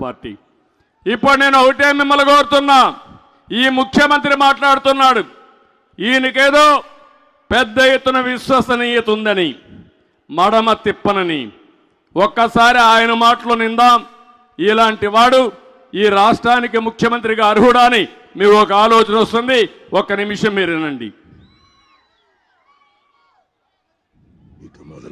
Party. ఇప్పుడు నేను ఒకటే మిమ్మల్ని కోరుతున్నా ఈ ముఖ్యమంత్రి మాట్లాడుతున్నాడు. ఈయనకేదో పెద్ద ఎత్తున విశ్వసనీయత ఉందని మడమ తిప్పనని. ఒక్కసారి ఆయన మాటలు నిందాం. ఇలాంటి వాడు ఈ రాష్ట్రానికి ముఖ్యమంత్రిగా అర్హుడా అని మీకు ఒక ఆలోచన వస్తుంది. ఒక్క నిమిషం మీరు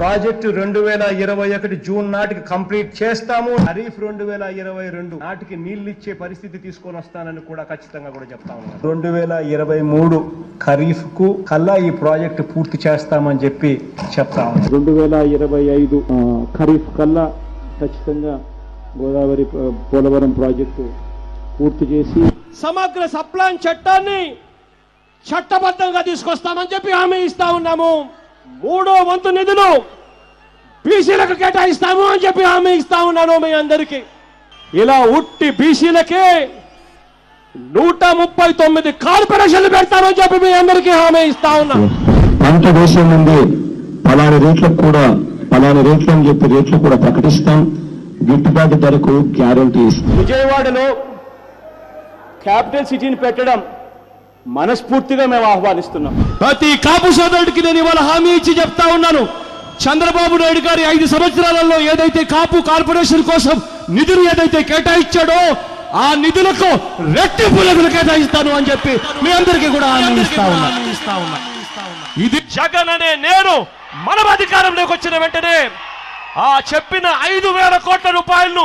ప్రాజెక్టు రెండు వేల ఇరవై ఒకటి జూన్ నాటికి కంప్లీట్ చేస్తాము. ఖరీఫ్ రెండు వేల ఇరవై రెండు నాటికి నీళ్ళు ఇచ్చే పరిస్థితి తీసుకొని వస్తానని కూడా ఖచ్చితంగా కూడా చెప్తా ఉన్నాను రెండు వేల ఇరవై మూడు ఖరీఫ్కు కల్లా ఈ ప్రాజెక్టు పూర్తి చేస్తామని చెప్పి చెప్తా ఉన్నాను రెండు వేల ఇరవై ఐదు ఖరీఫ్ కల్లా ఖచ్చితంగా గోదావరి పోలవరం ప్రాజెక్టు పూర్తి చేసి సమగ్ర సప్లాన్ చట్టాన్ని చట్టబద్ధంగా తీసుకొస్తామని చెప్పి హామీ ఇస్తా ఉన్నాము. మూడో వంతు నిధులు బీసీలకు కేటాయిస్తాము అని చెప్పి హామీ ఇస్తా ఉన్నాను మీ అందరికీ. ఇలా ఉట్టి బీసీలకే నూట ముప్పై తొమ్మిది కార్పొరేషన్లు పెడతామని చెప్పి మీ అందరికీ హామీ ఇస్తా ఉన్నాం. పంట వేసే ముందే పలాని రేట్లకు కూడా పలాని రేట్లు అని చెప్పి రేట్లు కూడా ప్రకటిస్తాం. గిట్టుబాటు ధరకు గ్యారంటీ ఇస్తాం. విజయవాడలో క్యాపిటల్ సిటీని పెట్టడం మనస్ఫూర్తిగా మేము ఆహ్వానిస్తున్నాం. ప్రతి కాపు సోదరుడికి నేను ఇవాళ హామీ ఇచ్చి చెప్తా ఉన్నాను. చంద్రబాబు నాయుడు గారి ఐదు సంవత్సరాలలో ఏదైతే కాపు కార్పొరేషన్ కోసం నిధులు ఏదైతే కేటాయించాడో ఆ నిధులకు రెట్టింపు నిధులు కేటాయిస్తాను అని చెప్పి మీ అందరికీ కూడా ఉన్నా. ఇది జగన్ అనే నేను మనం అధికారంలోకి వచ్చిన వెంటనే ఆ చెప్పిన ఐదు వేల కోట్ల రూపాయలను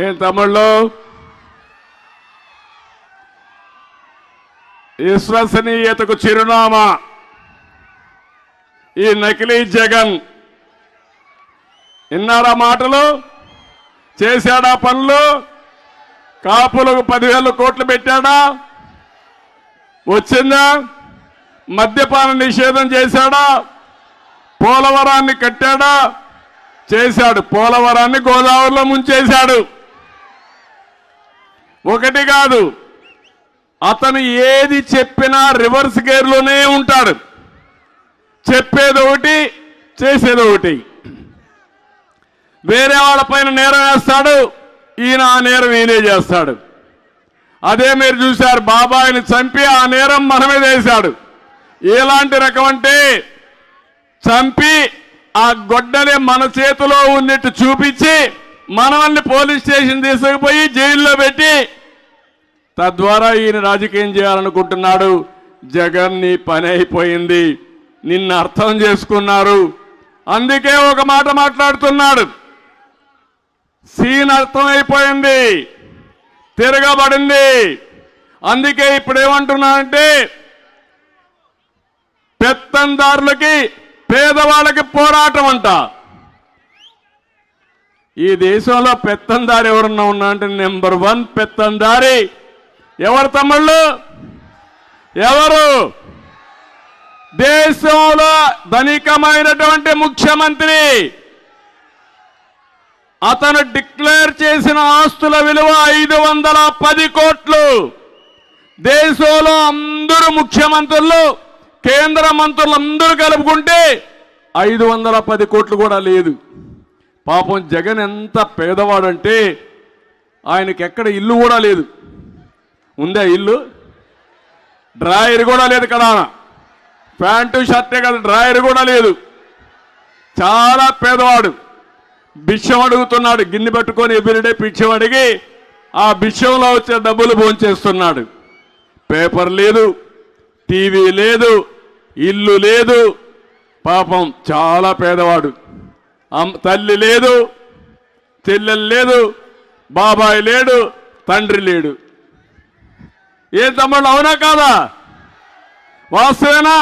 ఏం తమ్ముళ్ళు? విశ్వసనీయతకు చిరునామా. ఈ నకిలీ జగన్. విన్నారా మాటలు? చేశాడా పనులు? కాపులకు పదివేల కోట్లు పెట్టాడా? వచ్చిందా? మద్యపాన నిషేధం చేశాడా? పోలవరాన్ని కట్టాడా? చేశాడు. పోలవరాన్ని గోదావరిలో ముంచేశాడు. ఒకటి కాదు అతను ఏది చెప్పినా రివర్స్ గేర్లోనే ఉంటాడు. చెప్పేది ఒకటి చేసేది ఒకటి. వేరే వాళ్ళపైన నేరం వేస్తాడు ఈయన ఆ నేరం ఈయనే చేస్తాడు. అదే మీరు చూశారు బాబాయిని చంపి ఆ నేరం మన చేశాడు. ఎలాంటి రకం అంటే చంపి ఆ గొడ్డని మన చేతిలో ఉన్నట్టు చూపించి మనల్ని పోలీస్ స్టేషన్ తీసుకుపోయి జైల్లో పెట్టి తద్వారా ఈయన రాజకీయం చేయాలనుకుంటున్నాడు. జగన్ నీ పని అయిపోయింది. నిన్ను అర్థం చేసుకున్నారు. అందుకే ఒక మాట మాట్లాడుతున్నాడు. సీన్ అర్థమైపోయింది తిరగబడింది. అందుకే ఇప్పుడు ఏమంటున్నానంటే పెత్తందారులకి పేదవాళ్ళకి పోరాటం అంట. ఈ దేశంలో పెత్తందారి ఎవరన్నా ఉన్నా అంటే నెంబర్ వన్ పెత్తందారి. ఎవరు తమ్ముళ్ళు? ఎవరు? దేశంలో ధనికమైనటువంటి ముఖ్యమంత్రి. అతను డిక్లేర్ చేసిన ఆస్తుల విలువ ఐదు వందల పది కోట్లు. దేశంలో అందరూ ముఖ్యమంత్రులు కేంద్ర మంత్రులు అందరూ కలుపుకుంటే ఐదు వందల పది కోట్లు కూడా లేదు. పాపం జగన్ ఎంత పేదవాడంటే ఆయనకి ఎక్కడ ఇల్లు కూడా లేదు. ఉందా ఇల్లు? డ్రాయర్ కూడా లేదు కదా. ప్యాంటు షర్టే కదా డ్రాయర్ కూడా లేదు. చాలా పేదవాడు. భిక్షం అడుగుతున్నాడు. గిన్నె పట్టుకొని ఎవ్రీడే భిక్షం అడిగి ఆ భిక్షంలో వచ్చే డబ్బులు భోంచేస్తున్నాడు. పేపర్ లేదు టీవీ లేదు ఇల్లు లేదు. పాపం చాలా పేదవాడు. తల్లి లేదు చెల్లెలు లేదు బాబాయ్ లేడు తండ్రి లేడు. ఏం తమ్ముళ్ళు అవునా కాదా? వాస్తవేనా?